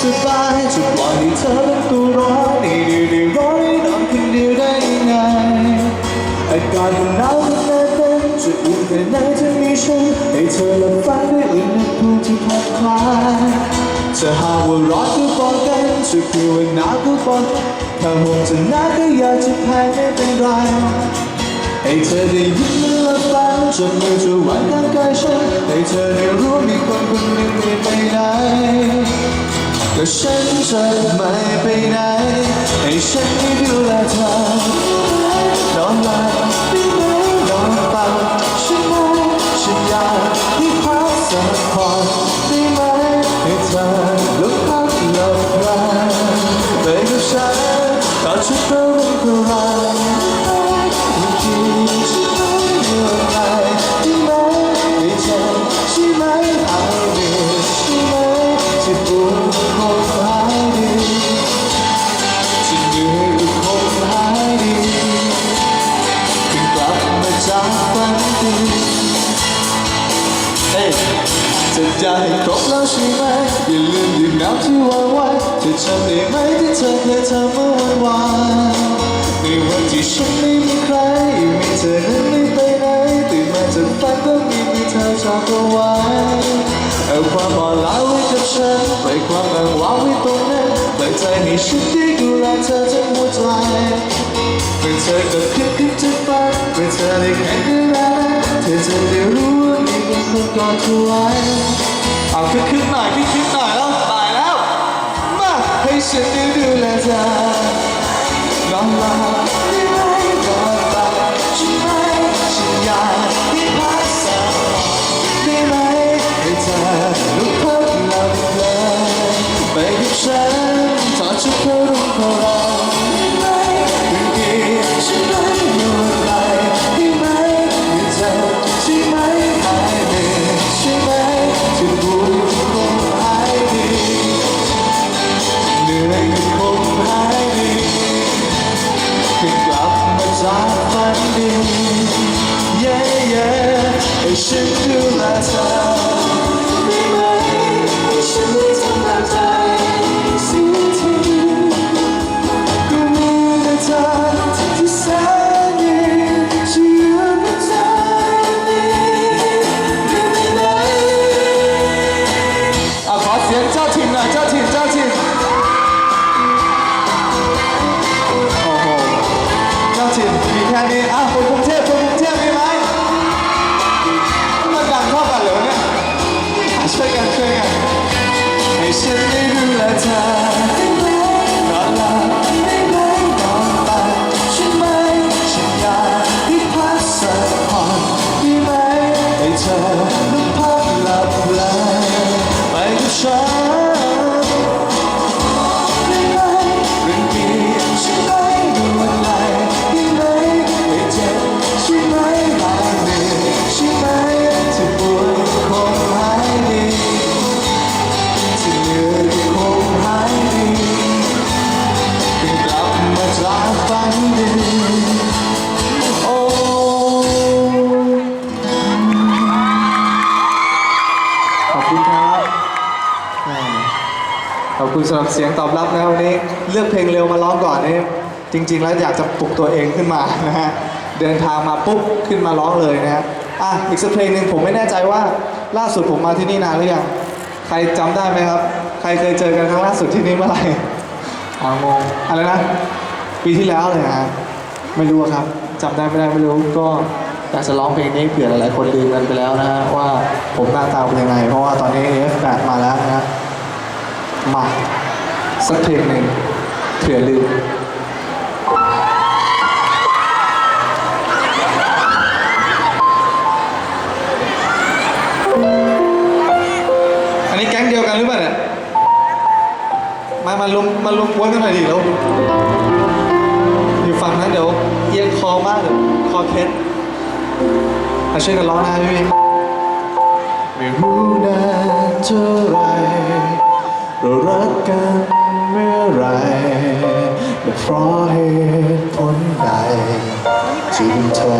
สบายจะปล่อยให้เธอเป็นตัวร้อนให้ดีได้ร้อยนอนคนเดียวได้ยังไงอากาศมันหนาวขนาดนั้นจะอุ่นแค่ไหนจะมีฉันให้เธอหลับฝันด้วยอุณหภูมิที่ผ่อนคลายจะหาว่าร้อนก็บอกกันจะเพียงว่าหนาวก็บอกถ้าห่วงจะหนาวก็อยากจะแพ้ไม่เป็นไรให้เธอได้ยินมันและฟังจนมือจะวันข้างกายฉันให้เธอได้รู้มีคนคนหนึ่งไม่ไปไหน และฉันจะไม่ไปไหน ให้ฉันได้ดูแลเธอนอนหลับได้ไหมนอนฝันใช่ไหมฉันอยากให้พักสักผ่อนได้ไหมให้เธอ จะได้ครบแล้วใช่ไหมอย่าลืมดื่มน้ำที่วางไว้เธอจำได้ไหมที่เธอเคยทำเมื่อวันวานในวันที่ฉันไม่มีใครมีเธอนั้นไม่ไปไหนตื่นมาจากฝันก็มีมีเธอจากเอาไว้เอาความอ่อนล้าไว้กับฉันปล่อยความอ้างว้างไว้ตรงนั้นปล่อยใจให้ฉันได้ดูแลเธอทั้งหัวใจเมื่อเธอก็คิดคิดจะฝันเมื่อเธอได้แค่ได้แล้วเธอจะได้รู้ คนคนกอดเธอไว้เอาคึกคึกหน่อยคึกคึกหน่อยแล้วตายแล้ว มาให้ฉันได้ดูแลเธอนอนหลับ ให้ฉันดูแลเธอได้ไหมให้ฉันได้ทำตามใจสิ่งที่ก็มีแต่เธอที่แสนดีจะอยู่กับเธอนี้ได้ไหมอะขอเสียงเจ้าถิ่นหน่อยเจ้าถิ่นเจ้าถิ่นโอ้โหเจ้าถิ่นมีแค่นี้อะคนกรุงเทพ ให้ฉัน ขอบคุณสำหรับเสียงตอบรับนะวันนี้เลือกเพลงเร็วมาร้องก่อนนี่จริง ๆ แล้วอยากจะปลุกตัวเองขึ้นมานะฮะเดินทางมาปุ๊บขึ้นมาร้องเลยนะฮะอะอีกสักเพลงหนึ่งผมไม่แน่ใจว่าล่าสุดผมมาที่นี่นานหรือยังใครจำได้ไหมครับ ใครเคยเจอกันครั้งล่าสุดที่นี่เมื่อไหร่อ๋องงอะไรนะปีที่แล้วเลยนะฮะไม่รู้ครับจำได้ไม่ได้ไม่รู้ก็อยากจะร้องเพลงนี้เผื่อหลายๆคนลืมกันไปแล้วนะฮะว่าผมหน้าตาเป็นยังไง เพราะว่าตอนนี้ F8 มาแล้วนะฮะ มาสักเพลงหนึ่งเผื่อลืมอันนี้แก๊งเดียวกันหรือเปล่าเนี่ยมามาลุมมาลุมกวนกันหน่อยดิแล้วอยู่ฝั่งนั้นเดี๋ยวเอียงคอมากเดี๋ยวคอเคล็ดมาช่วยกันร้องนะพี่ไม่รู้นานเท่าไร รารักกันเมื่อไรและเพราะเหตุผลใดจึงเธอ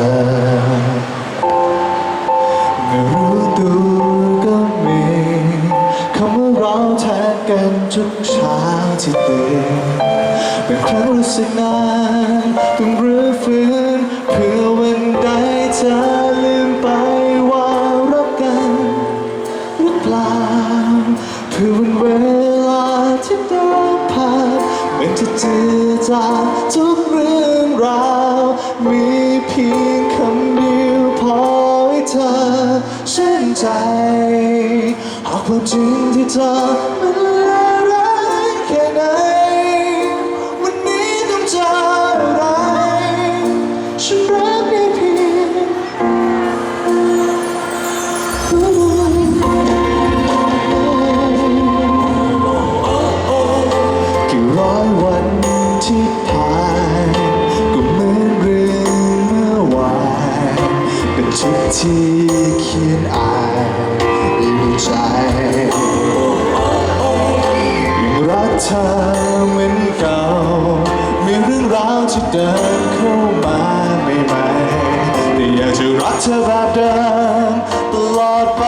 ไม่รู้ตัวก็มีคำว่าเราแทนกันทุกเช้าที่ตื่นเป็นครั้งรู้สึกนานต้องรื้ หาก เธอเหมือนเก่า มีเรื่องราวที่เดินเข้ามาใหม่ๆแต่อยากจะรักเธอแบบเดิมตลอดไป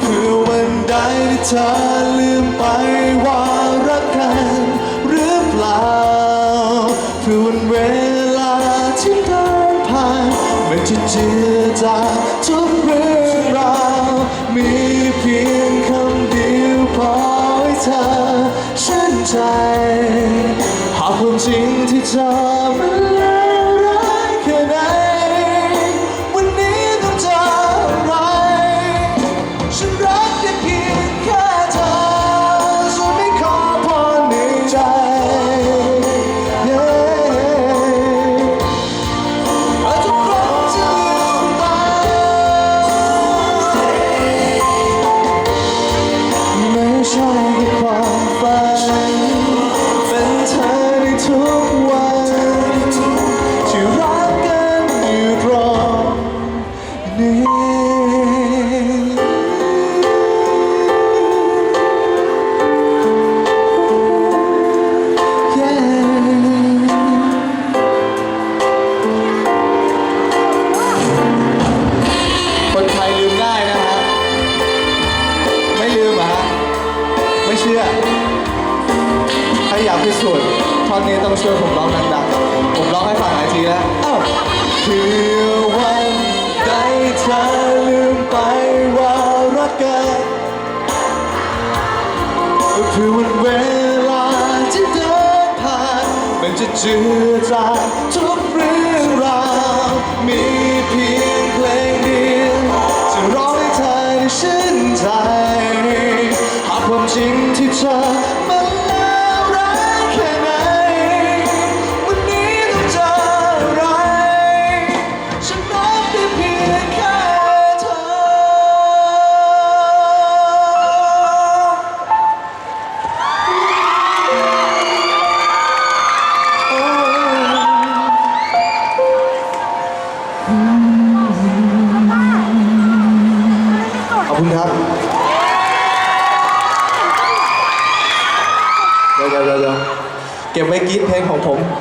เพื่อวันใดที่เธอลืมไป ช่วยผมร้องดังๆ ผมร้องให้ฟังหลายทีแล้วอ้าวคือวันใดเธอลืมไปว่ารักกันเพื่อวันเวลาที่เดินผ่านมันจะเจือจางทุกเรื่องราวมีเพียงเพลงเดียวจะร้องให้เธอได้ชื่นใจ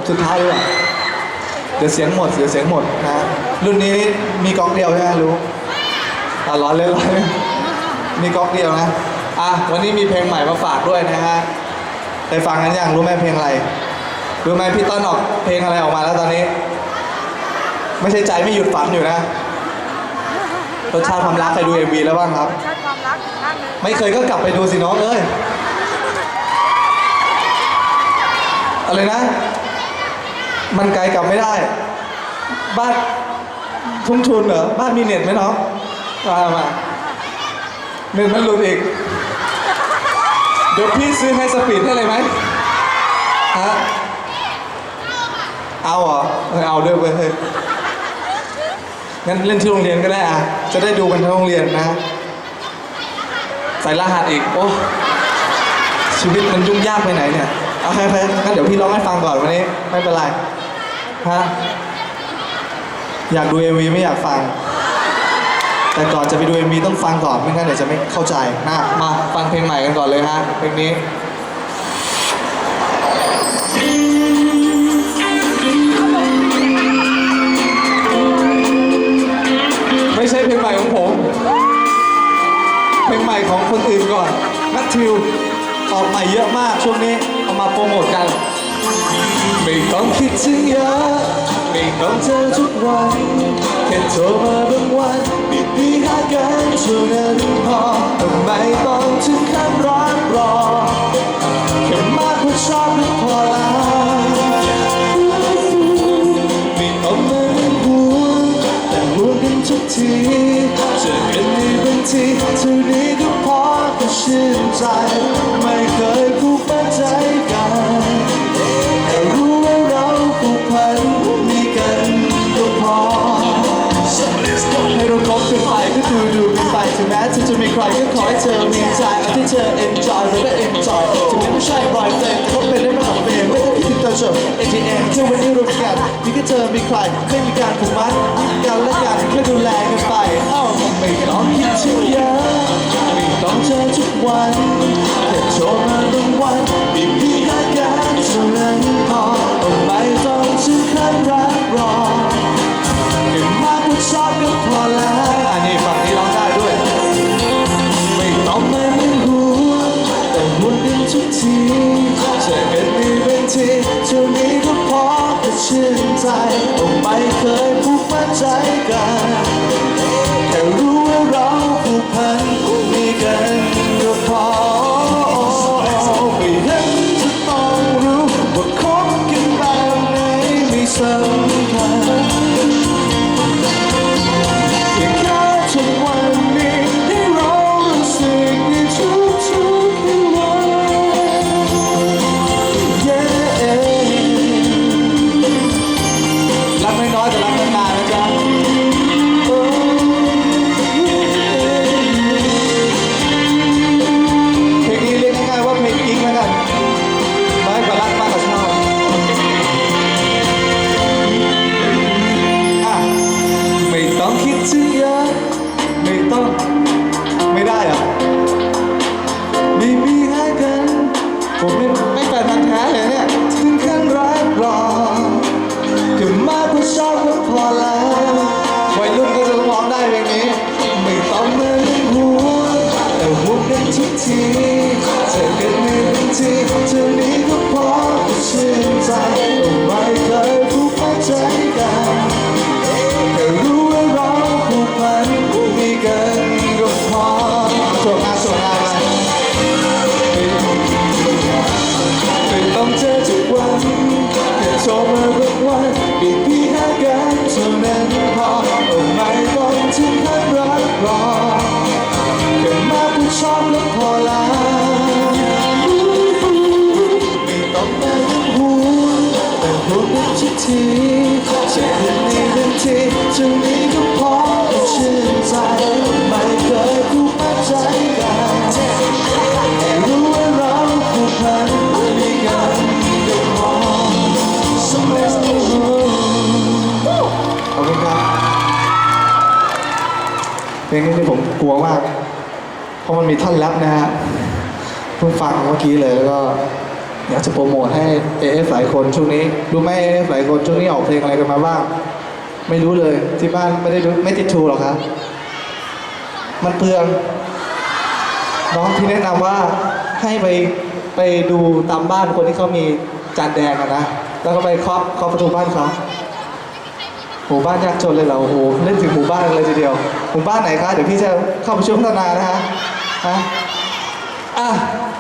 สุดท้ายดีกว่าเดี๋ยวเสียงหมดเดี๋ยวเสียงหมดนะ รุ่นนี้มีก๊อกเดียวใช่ไหมรู้อะร้อนเล่นร้อนเล่นมีก๊อกเดียวนะ อะวันนี้มีเพลงใหม่มาฝากด้วยนะฮะไปฟังกันยังรู้ไหมเพลงอะไร รู้ไหมพี่ต้นออกเพลงอะไรออกมาแล้วตอนนี้ ไม่ใช่ใจไม่หยุดฝันอยู่นะรสชาติความรักเคยดู MV แล้วบ้างครับ ชาติความรักอีกข้างหนึ่งไม่เคยก็กลับไปดูสิน้องเอ้ย อะไรนะ มันไกลกลับไม่ได้ บ้านทุ่งทุนเหรอ บ้านมีเน็ตไหมน้องมามาเน็ตมันหลุดอีก เดี๋ยวพี่ซื้อไฮสปีดให้เลยไหมฮะเอาเหรอเออเอาด้วยเว้ยเฮ้ยงั้นเล่นที่โรงเรียนก็ได้อะจะได้ดูกันทั้งโรงเรียนนะ ใส่รหัสอีก โอ้ ชีวิตมันยุ่งยากไปไหนเนี่ย เอาใครๆงั้นเดี๋ยวพี่ร้องให้ฟังก่อนวันนี้ ไม่เป็นไร ฮะ อยากดู MV ไม่อยากฟัง แต่ก่อนจะไปดู MV ต้องฟังก่อน ไม่งั้นเดี๋ยวจะไม่เข้าใจนะมาฟังเพลงใหม่กันก่อนเลยฮะ เพลงนี้ไม่ใช่เพลงใหม่ของผม เพลงใหม่ของคนอื่นก่อนนัททิวออกใหม่เยอะมากช่วงนี้ เอามาโปรโมทกัน ไม่ต้องคิดถึงเยอะไม่ต้องเจอทุกวันแค่โทรมาบางวันปิดดีหากันช่วงนั้นพอแต่ไมต้องถึงขั้นรักรอแค่มากกว่าชอบก็พอแล้วไม่ต้องมาห่วงแต่ห่วงกันทุกทีเจอกันในบางทีเท่านี้ก็พอก็ชื่นใจ ธอมีใจเอาที่เธอ enjoy เราก็ enjoy ถึงแม้ไม่ใช่รอยเฟรมแต่ก็เป็นได้มากกว่าเฟรมไม่ต้องคิดถึงตัวจบ ATM เที่วันนี้รวมกันมีแค่เธอมีใครไม่มีการผูกมัดกันและกันแค่ดูแลกันไปเอ้าไม่ต้องคิดถึงเยอะไม่ต้องเจอทุกวันแค่โทรมาทุกวันมีพี ชื่นใจคงไม่เคยผูกมัดใจกัน ทุกทีเจอกันนบาทีเท่านี้ก็พอก็ชื่นใจ ไม่เคยผูกมัดใจกันให้รู้ว่าเราผูกพันมีกันก็พอสำหรับขอบคุณครับเพลงนี้ที่ผมกลัวมาก เพราะมันมีท่อนแรปนะฮะเพิ่งฟังเมื่อกี้เลยแล้วก็ อยากจะโปรโมทให้ AF หลายคนช่วงนี้รู้ไหม AF หลายคนช่วงนี้ออกเพลงอะไรกันมาบ้าง ไม่รู้เลยที่บ้านไม่ได้ดูไม่ติดทูหรอกครับ มันเปลือง น้องที่แนะนำว่าให้ไปไปดูตามบ้านคนที่เขามีจานแดงอะนะ แล้วก็ไปเคาะเคาะประตูบ้านเขาหมู่บ้านยากจนเลยเหรอโอ้โหเล่นถึงหมู่บ้านเลยทีเดียวหมู่บ้านไหนคะเดี๋ยวพี่จะเข้าไปช่วยพัฒนานะฮะอะ